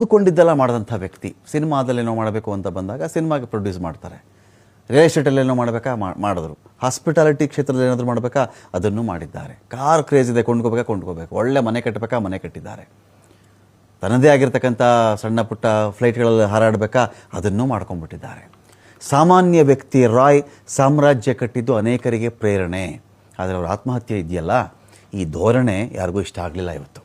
ಅಂದುಕೊಂಡಿದ್ದೆಲ್ಲ ಮಾಡಿದಂಥ ವ್ಯಕ್ತಿ. ಸಿನಿಮಾದಲ್ಲೇನೋ ಮಾಡಬೇಕು ಅಂತ ಬಂದಾಗ ಸಿನಿಮಾಗೆ ಪ್ರೊಡ್ಯೂಸ್ ಮಾಡ್ತಾರೆ. ರಿಯಲ್ ಎಸ್ಟೇಟಲ್ಲೇನೋ ಮಾಡಬೇಕಾ? ಮಾಡಿದ್ರು. ಹಾಸ್ಪಿಟಾಲಿಟಿ ಕ್ಷೇತ್ರದಲ್ಲಿ ಏನಾದರೂ ಮಾಡಬೇಕಾ? ಅದನ್ನು ಮಾಡಿದ್ದಾರೆ. ಕಾರ್ ಕ್ರೇಜ್ ಇದೆ, ಕೊಂಡ್ಕೋಬೇಕಾ? ಕೊಂಡ್ಕೋಬೇಕು. ಒಳ್ಳೆ ಮನೆ ಕಟ್ಟಬೇಕಾ ಮನೆ ಕಟ್ಟಿದ್ದಾರೆ. ತನ್ನದೇ ಆಗಿರ್ತಕ್ಕಂಥ ಸಣ್ಣ ಪುಟ್ಟ ಫ್ಲೈಟ್ಗಳಲ್ಲಿ ಹಾರಾಡಬೇಕಾ? ಅದನ್ನು ಮಾಡ್ಕೊಂಡ್ಬಿಟ್ಟಿದ್ದಾರೆ. ಸಾಮಾನ್ಯ ವ್ಯಕ್ತಿ ರಾಯ್ ಸಾಮ್ರಾಜ್ಯ ಕಟ್ಟಿದ್ದು ಅನೇಕರಿಗೆ ಪ್ರೇರಣೆ. ಆದರೆ ಅವರ ಆತ್ಮಹತ್ಯೆ ಇದೆಯಲ್ಲ? ಈ ಧೋರಣೆ ಯಾರಿಗೂ ಇಷ್ಟ ಆಗಲಿಲ್ಲ ಇವತ್ತು.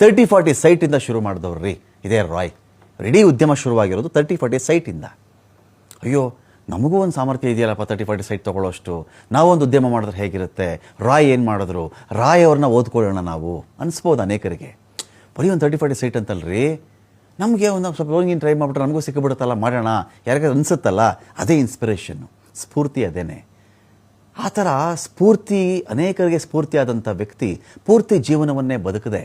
ತರ್ಟಿ ಫಾರ್ಟಿ ಸೈಟಿಂದ ಶುರು ಮಾಡಿದವ್ರು ಇದೇ ರಾಯ್. ರೆಡಿ ಉದ್ಯಮ ಶುರುವಾಗಿರೋದು ತರ್ಟಿ ಫಾರ್ಟಿ ಸೈಟಿಂದ ಅಯ್ಯೋ, ನಮಗೂ ಒಂದು ಸಾಮರ್ಥ್ಯ ಇದೆಯಲ್ಲಪ್ಪ ತರ್ಟಿ ಫಾರ್ಟಿ ಸೈಟ್ ತೊಗೊಳ್ಳೋಷ್ಟು? ನಾವೊಂದು ಉದ್ಯಮ ಮಾಡಿದ್ರೆ ಹೇಗಿರುತ್ತೆ? ರಾಯ್ ಏನು ಮಾಡಿದ್ರು? ರಾಯ್ ಅವ್ರನ್ನ ಓದ್ಕೊಳ್ಳೋಣ ನಾವು. ಅನಿಸ್ಬೋದು ಅನೇಕರಿಗೆ. ಬರೀ ಒಂದು ತರ್ಟಿ ಫಾರ್ಟಿ ಸೈಟ್ ಅಂತಲ್ರಿ? ನಮಗೆ ಒಂದು ಸ್ವಲ್ಪ ಹೋಗಿ ಟ್ರೈ ಮಾಡಿಬಿಟ್ರೆ ನಮಗೂ ಸಿಕ್ಕಿಬಿಡುತ್ತಲ್ಲ, ಮಾಡೋಣ. ಯಾರಿಗಾದ್ರು ಅನಿಸುತ್ತಲ್ಲ? ಅದೇ ಇನ್ಸ್ಪಿರೇಷನ್ನು ಸ್ಫೂರ್ತಿ ಅದೇನೆ. ಆ ಥರ ಸ್ಫೂರ್ತಿ, ಅನೇಕರಿಗೆ ಸ್ಫೂರ್ತಿಯಾದಂಥ ವ್ಯಕ್ತಿ ಪೂರ್ತಿ ಜೀವನವನ್ನೇ ಬದುಕದೆ.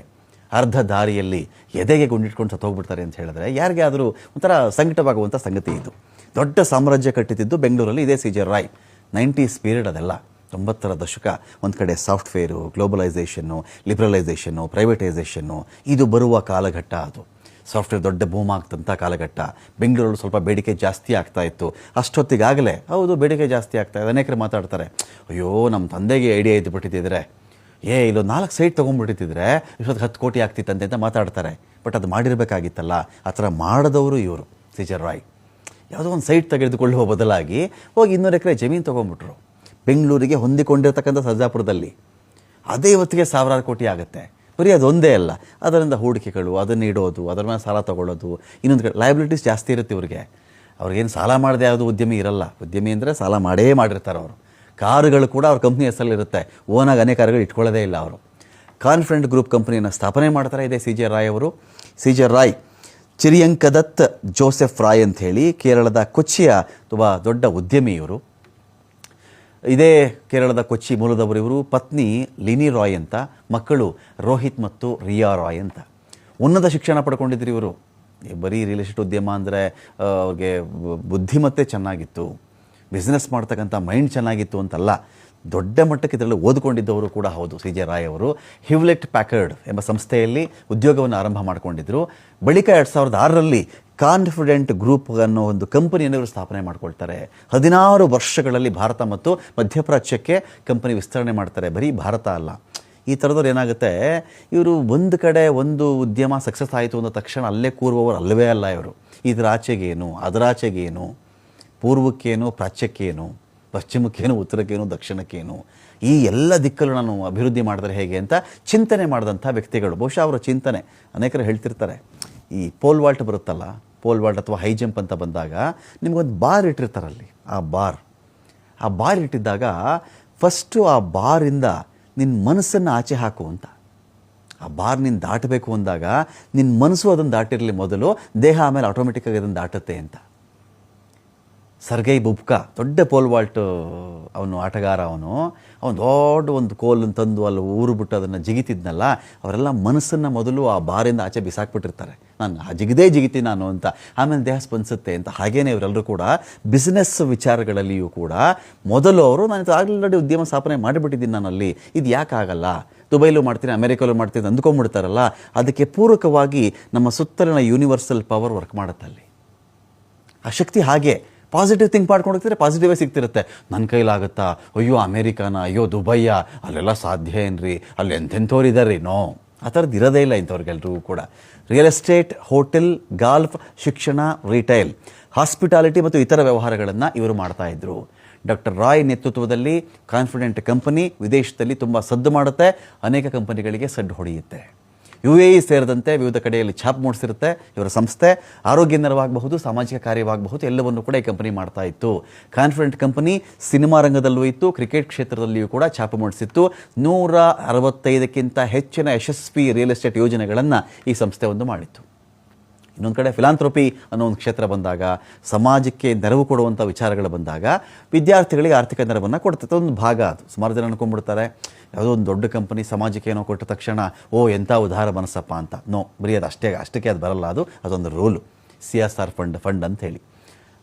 ಅರ್ಧ ದಾರಿಯಲ್ಲಿ ಎದೆಗೆ ಗುಂಡಿಟ್ಕೊಂಡು ಸತ್ತೋಗ್ಬಿಡ್ತಾರೆ ಅಂತ ಹೇಳಿದ್ರೆ ಯಾರಿಗೆ ಆದರೂ ಒಂಥರ ಸಂಕಟವಾಗುವಂಥ ಸಂಗತಿ ಇದು. ದೊಡ್ಡ ಸಾಮ್ರಾಜ್ಯ ಕಟ್ಟಿದ್ದು ಬೆಂಗಳೂರಲ್ಲಿ ಇದೇ ಸಿ ರಾಯ್. ನೈಂಟೀಸ್ ಪೀರಿಯಡ್ ಅದೆಲ್ಲ. ತೊಂಬತ್ತರ ದಶಕ, ಒಂದು ಕಡೆ ಸಾಫ್ಟ್ವೇರು, ಗ್ಲೋಬಲೈಸೇಷನ್ನು, ಲಿಬ್ರಲೈಸೇಷನ್ನು, ಪ್ರೈವೇಟೈಸೇಷನ್ನು, ಇದು ಬರುವ ಕಾಲಘಟ್ಟ ಅದು. ಸಾಫ್ಟ್ವೇರ್ ದೊಡ್ಡ ಬೂಮ್ ಆಗ್ತಂಥ ಕಾಲಘಟ್ಟ. ಬೆಂಗಳೂರಲ್ಲಿ ಸ್ವಲ್ಪ ಬೇಡಿಕೆ ಜಾಸ್ತಿ ಆಗ್ತಾ ಇತ್ತು. ಅಷ್ಟೊತ್ತಿಗಾಗಲೇ, ಹೌದು, ಬೇಡಿಕೆ ಜಾಸ್ತಿ ಆಗ್ತಾ ಇದೆ. ಅನೇಕರು ಮಾತಾಡ್ತಾರೆ, ಅಯ್ಯೋ ನಮ್ಮ ತಂದೆಗೆ ಐಡಿಯಾ ಇದ್ದು ಬಿಟ್ಟಿದ್ದಿದ್ರೆ ಏ, ಇಲ್ಲೊಂದು ನಾಲ್ಕು ಸೈಟ್ ತೊಗೊಂಡ್ಬಿಟ್ಟಿದ್ರೆ ಇಷ್ಟೊತ್ತು ಹತ್ತು ಕೋಟಿ ಆಗ್ತಿತ್ತಂತೆ ಅಂತ ಮಾತಾಡ್ತಾರೆ. ಬಟ್ ಅದು ಮಾಡಿರಬೇಕಾಗಿತ್ತಲ್ಲ. ಆ ಥರ ಮಾಡಿದವರು ಇವರು ಸಿಜರ್ ರಾಯ್. ಯಾವುದೋ ಒಂದು ಸೈಟ್ ತೆಗೆದುಕೊಳ್ಳುವ ಬದಲಾಗಿ ಹೋಗಿ ಇನ್ನೂರು ಎಕರೆ ಜಮೀನು ತೊಗೊಂಡ್ಬಿಟ್ರು. ಬೆಂಗಳೂರಿಗೆ ಹೊಂದಿಕೊಂಡಿರ್ತಕ್ಕಂಥ ಸರ್ಜಾಪುರದಲ್ಲಿ ಅದೇ ಇವತ್ತಿಗೆ ಸಾವಿರಾರು ಕೋಟಿ ಆಗುತ್ತೆ. ಬರೀ ಅದೊಂದೇ ಅಲ್ಲ. ಅದರಿಂದ ಹೂಡಿಕೆಗಳು, ಅದನ್ನು ಇಡೋದು ಅದರ ಮೇಲೆ ಸಾಲ ತೊಗೊಳ್ಳೋದು, ಇನ್ನೊಂದು ಕಡೆ ಲಯಬಿಲಿಟೀಸ್ ಜಾಸ್ತಿ ಇರುತ್ತೆ ಇವ್ರಿಗೆ. ಅವ್ರಿಗೇನು ಸಾಲ ಮಾಡದೆ ಯಾವುದು ಉದ್ಯಮಿ ಇರಲ್ಲ. ಉದ್ಯಮಿ ಅಂದರೆ ಸಾಲ ಮಾಡೇ ಮಾಡಿರ್ತಾರೆ ಅವರು. ಕಾರುಗಳು ಕೂಡ ಅವ್ರ ಕಂಪ್ನಿ ಹೆಸರಲ್ಲಿರುತ್ತೆ. ಓನಾಗಿ ಅನೇಕ ಕಾರುಗಳು ಇಟ್ಕೊಳ್ಳೋದೇ ಇಲ್ಲ ಅವರು. ಕಾನ್ಫಿಡೆಂಟ್ ಗ್ರೂಪ್ ಕಂಪ್ನಿಯನ್ನು ಸ್ಥಾಪನೆ ಮಾಡ್ತಾರೆ ಇದೆ ಸಿ ಜೆ ರಾಯ್ ಅವರು. C J Roy, Chiriyankandath Joseph Roy ಅಂತ ಹೇಳಿ ಕೇರಳದ ಕೊಚ್ಚಿಯ ತುಂಬ ದೊಡ್ಡ ಉದ್ಯಮಿ ಇವರು. ಇದೇ ಕೇರಳದ ಕೊಚ್ಚಿ ಮೂಲದವರು ಇವರು. ಪತ್ನಿ ಲಿನಿ ರಾಯ್ ಅಂತ, ಮಕ್ಕಳು ರೋಹಿತ್ ಮತ್ತು ರಿಯಾ ರಾಯ್ ಅಂತ. ಉನ್ನತ ಶಿಕ್ಷಣ ಪಡ್ಕೊಂಡಿದ್ರು ಇವರು. ಬರೀ ರಿಯಲ್ ಎಸ್ಟೇಟ್ ಉದ್ಯಮ ಅಂದರೆ ಅವ್ರಿಗೆ ಬುದ್ಧಿಮತ್ತೆ ಚೆನ್ನಾಗಿತ್ತು. ಬಿಸ್ನೆಸ್ ಮಾಡ್ತಕ್ಕಂಥ ಮೈಂಡ್ ಚೆನ್ನಾಗಿತ್ತು ಅಂತಲ್ಲ, ದೊಡ್ಡ ಮಟ್ಟಕ್ಕೆ ಇದರಲ್ಲಿ ಓದ್ಕೊಂಡಿದ್ದವರು ಕೂಡ ಹೌದು. ಸಿ. ಜೆ. ರಾಯ್ ಅವರು ಹಿವ್ಲೆಟ್ ಪ್ಯಾಕರ್ಡ್ ಎಂಬ ಸಂಸ್ಥೆಯಲ್ಲಿ ಉದ್ಯೋಗವನ್ನು ಆರಂಭ ಮಾಡಿಕೊಂಡಿದ್ದರು ಬಳಿಕ ಎರಡು ಸಾವಿರದ ಆರರಲ್ಲಿ ಕಾನ್ಫಿಡೆಂಟ್ ಗ್ರೂಪ್ ಅನ್ನೋ ಒಂದು ಕಂಪನಿಯನ್ನು ಇವರು ಸ್ಥಾಪನೆ ಮಾಡ್ಕೊಳ್ತಾರೆ. ಹದಿನಾರು ವರ್ಷಗಳಲ್ಲಿ ಭಾರತ ಮತ್ತು ಮಧ್ಯಪ್ರಾಚ್ಯಕ್ಕೆ ಕಂಪನಿ ವಿಸ್ತರಣೆ ಮಾಡ್ತಾರೆ. ಬರೀ ಭಾರತ ಅಲ್ಲ. ಈ ಥರದವ್ರು ಏನಾಗುತ್ತೆ, ಇವರು ಒಂದು ಕಡೆ ಒಂದು ಉದ್ಯಮ ಸಕ್ಸಸ್ ಆಯಿತು ಅಂದ ತಕ್ಷಣ ಅಲ್ಲೇ ಕೂರುವವರು ಅಲ್ಲವೇ ಅಲ್ಲ ಇವರು. ಇದರ ಆಚೆಗೇನು ಅದರಾಚೆಗೇನು ಪೂರ್ವಕ್ಕೇನು, ಪ್ರಾಚ್ಯಕ್ಕೇನು, ಪಶ್ಚಿಮಕ್ಕೇನು, ಉತ್ತರಕ್ಕೇನು, ದಕ್ಷಿಣಕ್ಕೇನು, ಈ ಎಲ್ಲ ದಿಕ್ಕಲ್ಲೂ ನಾನು ಅಭಿವೃದ್ಧಿ ಮಾಡಿದ್ರೆ ಹೇಗೆ ಅಂತ ಚಿಂತನೆ ಮಾಡಿದಂಥ ವ್ಯಕ್ತಿಗಳು. ಬಹುಶಃ ಅವರ ಚಿಂತನೆ. ಅನೇಕರು ಹೇಳ್ತಿರ್ತಾರೆ. ಈ ಪೋಲ್ ವಾಲ್ಟ್ ಬರುತ್ತಲ್ಲ ಪೋಲ್ ವಾಲ್ಟ್ ಅಥವಾ ಹೈ ಜಂಪ್ ಅಂತ ಬಂದಾಗ ನಿಮಗೊಂದು ಬಾರ್ ಇಟ್ಟಿರ್ತಾರಲ್ಲಿ ಆ ಬಾರ್. ಆ ಬಾರ್ ಇಟ್ಟಿದ್ದಾಗ ಫಸ್ಟು ಆ ಬಾರಿಂದ ನಿನ್ನ ಮನಸ್ಸನ್ನು ಆಚೆ ಹಾಕು ಅಂತ. ಆ ಬಾರ್ ನಿನ್ನ ದಾಟಬೇಕು ಅಂದಾಗ ನಿನ್ನ ಮನಸ್ಸು ಅದನ್ನು ದಾಟಿರಲಿ ಮೊದಲು, ದೇಹ ಆಮೇಲೆ ಆಟೋಮೆಟಿಕ್ಕಾಗಿ ಅದನ್ನು ದಾಟುತ್ತೆ ಅಂತ. ಸರ್ಗೈ ಬುಬ್ಕಾ, ದೊಡ್ಡ ಪೋಲ್ ವಾಲ್ಟ್ ಅವನು ಆಟಗಾರ ಅವನು. ಅವನು ದೊಡ್ಡ ಒಂದು ಕೋಲನ್ನು ತಂದು ಅಲ್ಲಿ ಊರು ಬಿಟ್ಟು ಅದನ್ನು ಜಿಗಿತಿದ್ನಲ್ಲ, ಅವರೆಲ್ಲ ಮನಸ್ಸನ್ನು ಮೊದಲು ಆ ಬಾರಿಂದ ಆಚೆ ಬಿಸಾಕ್ಬಿಟ್ಟಿರ್ತಾರೆ. ನಾನು ಆ ಜಿಗಿದೇ ಜಿಗಿತೀನಿ ನಾನು ಅಂತ. ಆಮೇಲೆ ದೇಹ ಸ್ಪಂದಿಸುತ್ತೆ ಅಂತ. ಹಾಗೇನೆ ಇವರೆಲ್ಲರೂ ಕೂಡ ಬಿಸ್ನೆಸ್ ವಿಚಾರಗಳಲ್ಲಿಯೂ ಕೂಡ ಮೊದಲು ಅವರು ನಾನು ಆಲ್ರೆಡಿ ಉದ್ಯಮ ಸ್ಥಾಪನೆ ಮಾಡಿಬಿಟ್ಟಿದ್ದೀನಿ ನಾನು ಅಲ್ಲಿ ಇದು ಯಾಕಾಗಲ್ಲ ದುಬೈಲೂ ಮಾಡ್ತೀನಿ ಅಮೆರಿಕಲ್ಲೂ ಮಾಡ್ತೀನಿ ಅಂದ್ಕೊಂಡ್ಬಿಡ್ತಾರಲ್ಲ, ಅದಕ್ಕೆ ಪೂರಕವಾಗಿ ನಮ್ಮ ಸುತ್ತಲಿನ ಯೂನಿವರ್ಸಲ್ ಪವರ್ ವರ್ಕ್ ಮಾಡುತ್ತಲ್ಲಿ ಆ ಶಕ್ತಿ ಹಾಗೆ. ಪಾಸಿಟಿವ್ ಥಿಂಕ್ ಮಾಡ್ಕೊಂಡು ಹೋಗ್ತಿದ್ರೆ ಪಾಸಿಟಿವೇ ಸಿಗ್ತಿರುತ್ತೆ. ನನ್ನ ಕೈಲಾಗುತ್ತಾ ಅಯ್ಯೋ, ಅಮೇರಿಕಾನ, ಅಯ್ಯೋ, ದುಬೈಯ, ಅಲ್ಲೆಲ್ಲ ಸಾಧ್ಯ ಏನ್ರಿ? ಅಲ್ಲಿ ಎಂಥೆಂಥವ್ರು ಇದ್ದಾರೆ ನೋ. ಆ ಥರದ್ದು ಇರೋದೇ ಇಲ್ಲ ಇಂಥವ್ರಿಗೆಲ್ರಿಗೂ ಕೂಡ. ರಿಯಲ್ ಎಸ್ಟೇಟ್ ಹೋಟೆಲ್ ಗಾಲ್ಫ್ ಶಿಕ್ಷಣ ರಿಟೈಲ್ ಹಾಸ್ಪಿಟಾಲಿಟಿ ಮತ್ತು ಇತರ ವ್ಯವಹಾರಗಳನ್ನು ಇವರು ಮಾಡ್ತಾ ಇದ್ರು. ಡಾಕ್ಟರ್ ರಾಯ್ ನೇತೃತ್ವದಲ್ಲಿ ಕಾನ್ಫಿಡೆಂಟ್ ಕಂಪನಿ ವಿದೇಶದಲ್ಲಿ ತುಂಬ ಸದ್ದು ಮಾಡುತ್ತೆ. ಅನೇಕ ಕಂಪನಿಗಳಿಗೆ ಸಡ್ಡು ಹೊಡೆಯುತ್ತೆ. ಯು ಎ ಇ ಸೇರಿದಂತೆ ವಿವಿಧ ಕಡೆಯಲ್ಲಿ ಛಾಪ್ ಮೂಡಿಸಿರುತ್ತೆ. ಇವರ ಸಂಸ್ಥೆ ಆರೋಗ್ಯ ನೆರವಾಗಬಹುದು, ಸಾಮಾಜಿಕ ಕಾರ್ಯವಾಗಬಹುದು, ಎಲ್ಲವನ್ನು ಕೂಡ ಈ ಕಂಪನಿ ಮಾಡ್ತಾ ಇತ್ತು. ಕಾನ್ಫಿಡೆಂಟ್ ಕಂಪನಿ ಸಿನಿಮಾ ರಂಗದಲ್ಲೂ ಇತ್ತು, ಕ್ರಿಕೆಟ್ ಕ್ಷೇತ್ರದಲ್ಲಿಯೂ ಕೂಡ ಛಾಪು ಮೂಡಿಸಿತ್ತು. ನೂರ ಅರವತ್ತೈದಕ್ಕಿಂತ ಹೆಚ್ಚಿನ ಯಶಸ್ವಿ ರಿಯಲ್ ಎಸ್ಟೇಟ್ ಯೋಜನೆಗಳನ್ನು ಈ ಸಂಸ್ಥೆ ಒಂದು ಮಾಡಿತ್ತು. ಇನ್ನೊಂದು ಕಡೆ ಫಿಲಾಂಥ್ರೋಪಿ ಅನ್ನೋ ಒಂದು ಕ್ಷೇತ್ರ ಬಂದಾಗ ಸಮಾಜಕ್ಕೆ ನೆರವು ಕೊಡುವಂಥ ವಿಚಾರಗಳು ಬಂದಾಗ ವಿದ್ಯಾರ್ಥಿಗಳಿಗೆ ಆರ್ಥಿಕ ನೆರವನ್ನು ಕೊಡ್ತದೆ ಒಂದು ಭಾಗ ಅದು. ಸುಮಾರು ಜನ ಅನ್ಕೊಂಡ್ಬಿಡ್ತಾರೆ ಯಾವುದೋ ಒಂದು ದೊಡ್ಡ ಕಂಪನಿ ಸಮಾಜಕ್ಕೆ ಏನೋ ಕೊಟ್ಟ ತಕ್ಷಣ ಓ ಎಂಥ ಉದಾರ ಮನಸ್ಸಪ್ಪ ಅಂತ. ನೋ ಬರೀ ಅದು ಅಷ್ಟೇ ಅಷ್ಟಕ್ಕೆ ಅದು ಬರಲ್ಲ ಅದು. ಅದೊಂದು rule C S R fund fund ಅಂತ ಹೇಳಿ.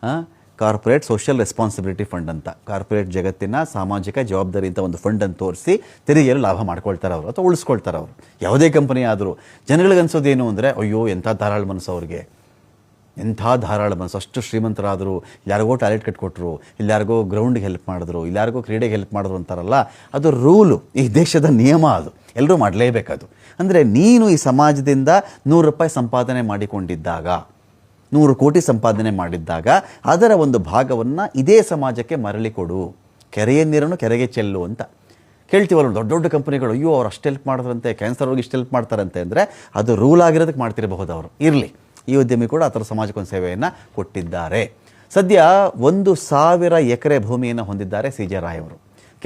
ಆ, ಕಾರ್ಪೊರೇಟ್ ಸೋಷಿಯಲ್ ರೆಸ್ಪಾನ್ಸಿಬಿಲಿಟಿ ಫಂಡ್ ಅಂತ. ಕಾರ್ಪೊರೇಟ್ ಜಗತ್ತಿನ ಸಾಮಾಜಿಕ ಜವಾಬ್ದಾರಿ ಅಂತ ಒಂದು ಫಂಡ್ ಅಂತ ತೋರಿಸಿ ತೆರಿಗೆಯಲ್ಲಿ ಲಾಭ ಮಾಡ್ಕೊಳ್ತಾರೆ ಅವರು ಅಥವಾ ಉಳಿಸ್ಕೊಳ್ತಾರೆ ಅವರು. ಯಾವುದೇ ಕಂಪನಿ ಆದರೂ. ಏನು ಅಂದರೆ, ಅಯ್ಯೋ, ಎಂಥ ಧಾರಾಳ ಮನಸ್ಸು ಅವ್ರಿಗೆ. ಎಂಥ ಧಾರಾಳ ಮನಸ್ಸು. ಅಷ್ಟು ಶ್ರೀಮಂತರಾದರು. ಯಾರಿಗೋ ಟಾಯ್ಲೆಟ್ ಕಟ್ಕೊಟ್ರು. ಇಲ್ಲಾರಿಗೋ ಗ್ರೌಂಡ್ಗೆ ಹೆಲ್ಪ್ ಮಾಡಿದ್ರು. ಇಲ್ಲಾರಿಗೋ ಕ್ರೀಡೆಗೆ ಹೆಲ್ಪ್ ಮಾಡಿದ್ರು ಅಂತಾರಲ್ಲ, ಅದು ರೂಲು. ಈ ದೇಶದ ನಿಯಮ ಅದು. ಎಲ್ಲರೂ ಮಾಡಲೇಬೇಕದು. ಅಂದರೆ ನೀನು ಈ ಸಮಾಜದಿಂದ ನೂರು ರೂಪಾಯಿ ಸಂಪಾದನೆ ಮಾಡಿಕೊಂಡಿದ್ದಾಗ ನೂರು ಕೋಟಿ ಸಂಪಾದನೆ ಮಾಡಿದ್ದಾಗ ಅದರ ಒಂದು ಭಾಗವನ್ನು ಇದೇ ಸಮಾಜಕ್ಕೆ ಮರಳಿ ಕೊಡು. ಕೆರೆಯ ನೀರನ್ನು ಕೆರೆಗೆ ಚೆಲ್ಲು ಅಂತ. ಕೇಳ್ತೀವಲ್ಲ ದೊಡ್ಡ ದೊಡ್ಡ ಕಂಪನಿಗಳು, ಅಯ್ಯೋ ಅವ್ರು ಅಷ್ಟು ಹೆಲ್ಪ್ ಮಾಡಿದ್ರಂತೆ ಕ್ಯಾನ್ಸರ್ ಅವ್ರಿಗೆ ಇಷ್ಟು ಹೆಲ್ಪ್ ಮಾಡ್ತಾರಂತೆ ಅಂದರೆ ಅದು ರೂಲ್ ಆಗಿರೋದಕ್ಕೆ ಮಾಡ್ತಿರಬಹುದು ಅವರು. ಇರಲಿ. ಈ ಉದ್ಯಮಿ ಕೂಡ ಆ ಥರ ಸಮಾಜಕ್ಕೊಂದು ಸೇವೆಯನ್ನು ಕೊಟ್ಟಿದ್ದಾರೆ. ಸದ್ಯ ಒಂದು ಸಾವಿರ ಎಕರೆ ಭೂಮಿಯನ್ನು ಹೊಂದಿದ್ದಾರೆ ಸಿ ಜೆ ರಾಯ್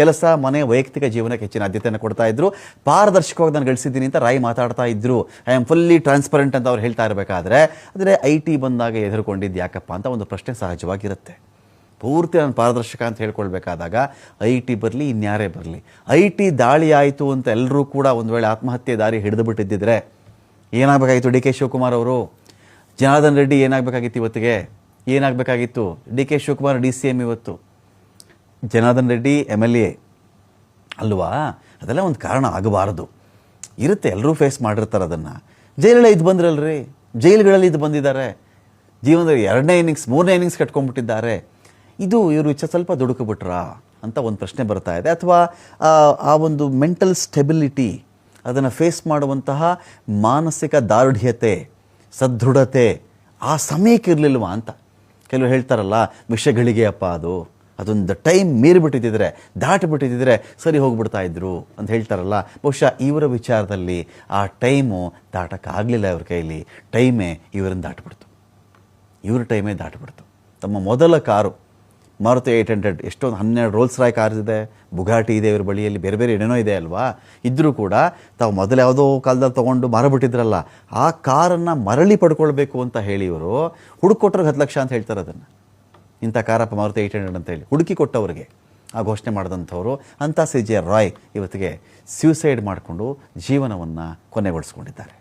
ಕೆಲಸ, ಮನೆ, ವೈಯಕ್ತಿಕ ಜೀವನಕ್ಕೆ ಹೆಚ್ಚಿನ ಆದ್ಯತೆಯನ್ನು ಕೊಡ್ತಾ ಇದ್ರು. ಪಾರದರ್ಶಕವಾಗಿ ನಾನು ಗಳಿಸಿದ್ದೀನಿ ಅಂತ ರಾಯ್ ಮಾತಾಡ್ತಾ ಇದ್ರು. ಐ ಆಮ್ ಫುಲ್ಲಿ ಟ್ರಾನ್ಸ್ಪರೆಂಟ್ ಅಂತ ಅವ್ರು ಹೇಳ್ತಾ ಇರಬೇಕಾದ್ರೆ, ಆದರೆ ಐ ಟಿ ಬಂದಾಗ ಎದುರುಕೊಂಡಿದ್ದು ಯಾಕಪ್ಪ ಅಂತ ಒಂದು ಪ್ರಶ್ನೆ ಸಹಜವಾಗಿರುತ್ತೆ. ಪೂರ್ತಿ ನಾನು ಪಾರದರ್ಶಕ ಅಂತ ಹೇಳ್ಕೊಳ್ಬೇಕಾದಾಗ ಐ ಟಿ ಬರಲಿ, ಇನ್ಯಾರೇ ಬರಲಿ. ಐ ಟಿ ದಾಳಿ ಆಯಿತು ಅಂತ ಎಲ್ಲರೂ ಕೂಡ ಒಂದು ವೇಳೆ ಆತ್ಮಹತ್ಯೆ ದಾರಿ ಹಿಡಿದು ಬಿಟ್ಟಿದ್ದಿದ್ರೆ ಏನಾಗಬೇಕಾಗಿತ್ತು ಡಿ ಕೆ ಶಿವಕುಮಾರ್ ಅವರು? ಜನಾರ್ದನ್ ರೆಡ್ಡಿ ಏನಾಗಬೇಕಾಗಿತ್ತು ಇವತ್ತಿಗೆ? ಏನಾಗಬೇಕಾಗಿತ್ತು? D K Shivakumar D C M ಇವತ್ತು. Janardhan Reddy M L A ಅಲ್ವಾ? ಅದೆಲ್ಲ ಒಂದು ಕಾರಣ ಆಗಬಾರದು. ಇರುತ್ತೆ ಎಲ್ಲರೂ ಫೇಸ್ ಮಾಡಿರ್ತಾರೆ ಅದನ್ನು. ಜೈಲಲ್ಲಿ ಇದು ಬಂದ್ರಲ್ರಿ? ಜೈಲುಗಳಲ್ಲಿ ಇದು ಬಂದಿದ್ದಾರೆ. ಜೀವನದಲ್ಲಿ ಎರಡನೇ ಇನ್ನಿಂಗ್ಸ್ ಮೂರನೇ ಇನ್ನಿಂಗ್ಸ್ ಕಟ್ಕೊಂಡ್ಬಿಟ್ಟಿದ್ದಾರೆ. ಇದು ಇವರು ಇಚ್ಛೆ ಸ್ವಲ್ಪ ದುಡುಕುಬಿಟ್ರಾ ಅಂತ ಒಂದು ಪ್ರಶ್ನೆ ಬರ್ತಾ ಇದೆ. ಅಥವಾ, ಆ ಒಂದು ಮೆಂಟಲ್ ಸ್ಟೆಬಿಲಿಟಿ ಅದನ್ನು ಫೇಸ್ ಮಾಡುವಂತಹ ಮಾನಸಿಕ ದಾರುಢ್ಯತೆ, ಸದೃಢತೆ, ಆ ಸಮಯಕ್ಕೆ ಇರಲಿಲ್ವಾ ಅಂತ. ಕೆಲವರು ಹೇಳ್ತಾರಲ್ಲ, ವಿಷಗಳಿಗೆ ಅಪ್ಪ ಅದು. ಅದೊಂದು ಟೈಮ್ ಮೀರಿಬಿಟ್ಟಿದ್ದಿದ್ರೆ, ದಾಟಿಬಿಟ್ಟಿದ್ದಿದ್ರೆ ಸರಿ ಹೋಗ್ಬಿಡ್ತಾ ಇದ್ರು ಅಂತ ಹೇಳ್ತಾರಲ್ಲ. ಬಹುಶಃ ಇವರ ವಿಚಾರದಲ್ಲಿ ಆ ಟೈಮು ದಾಟೋಕ್ಕಾಗಲಿಲ್ಲ ಇವ್ರ ಕೈಲಿ. ಟೈಮೇ ಇವರನ್ನು ದಾಟಿಬಿಡ್ತು. ಇವ್ರ ಟೈಮೇ ದಾಟಿಬಿಡ್ತು. ತಮ್ಮ ಮೊದಲ ಕಾರು, ಮಾರುತಿ ಏಯ್ಟ್ ಹಂಡ್ರೆಡ್ ಎಷ್ಟೊಂದು ಹನ್ನೆರಡು ರೋಲ್ಸ್ ರಾಯ್ ಕಾರ್ ಇದೆ ಬುಗಾಟಿ ಇದೆ ಇವ್ರ ಬಳಿಯಲ್ಲಿ, ಬೇರೆ ಬೇರೆ ಏನೇನೋ ಇದೆ ಅಲ್ವಾ? ಇದ್ದರೂ ಕೂಡ ತಾವು ಮೊದಲು ಯಾವುದೋ ಕಾಲದಲ್ಲಿ ತೊಗೊಂಡು ಮಾರಬಿಟ್ಟಿದ್ರಲ್ಲ, ಆ ಕಾರನ್ನು ಮರಳಿ ಪಡ್ಕೊಳ್ಬೇಕು ಅಂತ ಹೇಳಿ ಇವರು ಹುಡುಕೊಟ್ರಿಗೆ ಹತ್ತು ಲಕ್ಷ ಅಂತ ಹೇಳ್ತಾರೆ ಅದನ್ನು. ಇಂಥ ಕಾರಪ್ಪ ಮಾರುತಿ ಏಯ್ಟ್ ಹಂಡ್ರೆಡ್ ಅಂತ ಹೇಳಿ ಹುಡುಕಿ ಕೊಟ್ಟವರಿಗೆ ಆ ಘೋಷಣೆ ಮಾಡಿದಂಥವರು ಅಂಥ ಸಿ ಜೆ ರಾಯ್ ಇವತ್ತಿಗೆ ಸ್ಯೂಸೈಡ್ ಮಾಡಿಕೊಂಡು ಜೀವನವನ್ನು ಕೊನೆಗೊಳಿಸ್ಕೊಂಡಿದ್ದಾರೆ.